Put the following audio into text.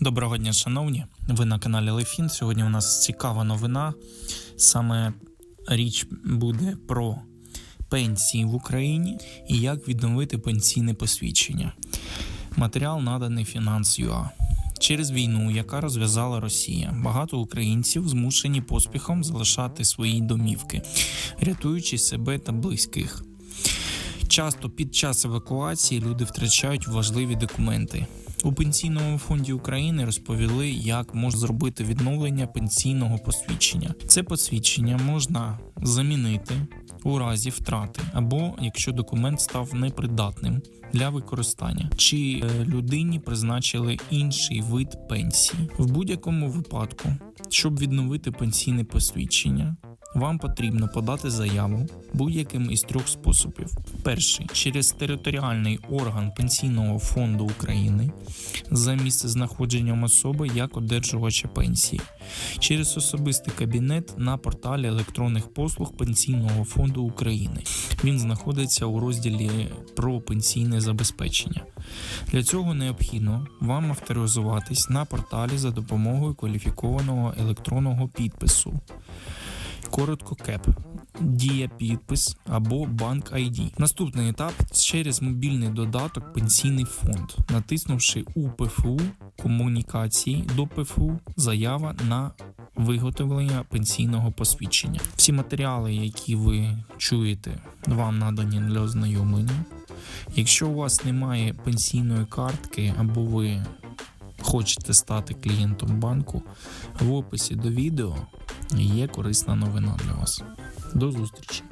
Доброго дня, шановні. Ви на каналі Лефін. Сьогодні у нас цікава новина. Саме річ буде про пенсії в Україні і як відновити пенсійне посвідчення. Матеріал наданий Finance.ua. Через війну, яка розв'язала Росія, багато українців змушені поспіхом залишати свої домівки, рятуючи себе та близьких. Часто під час евакуації люди втрачають важливі документи. У пенсійному фонді України розповіли, як можна зробити відновлення пенсійного посвідчення. Це посвідчення можна замінити у разі втрати, або якщо документ став непридатним для використання, чи е, людині призначили інший вид пенсії. В будь-якому випадку, щоб відновити пенсійне посвідчення, вам потрібно подати заяву будь-яким із трьох способів: перший через територіальний орган пенсійного фонду України за місцезнаходженням особи як одержувача пенсії, через особистий кабінет на порталі електронних послуг Пенсійного фонду України. Він знаходиться у розділі про пенсійне забезпечення. Для цього необхідно вам авторизуватись на порталі за допомогою кваліфікованого електронного підпису. Коротко КЕП, Дія підпис або банк ID. Наступний етап через мобільний додаток Пенсійний фонд, натиснувши у ПФУ комунікації до ПФУ заява на виготовлення пенсійного посвідчення. Всі матеріали, які ви чуєте, вам надані для ознайомлення. Якщо у вас немає пенсійної картки або ви хочете стати клієнтом банку, в описі до відео є корисна новина для вас. До зустрічі!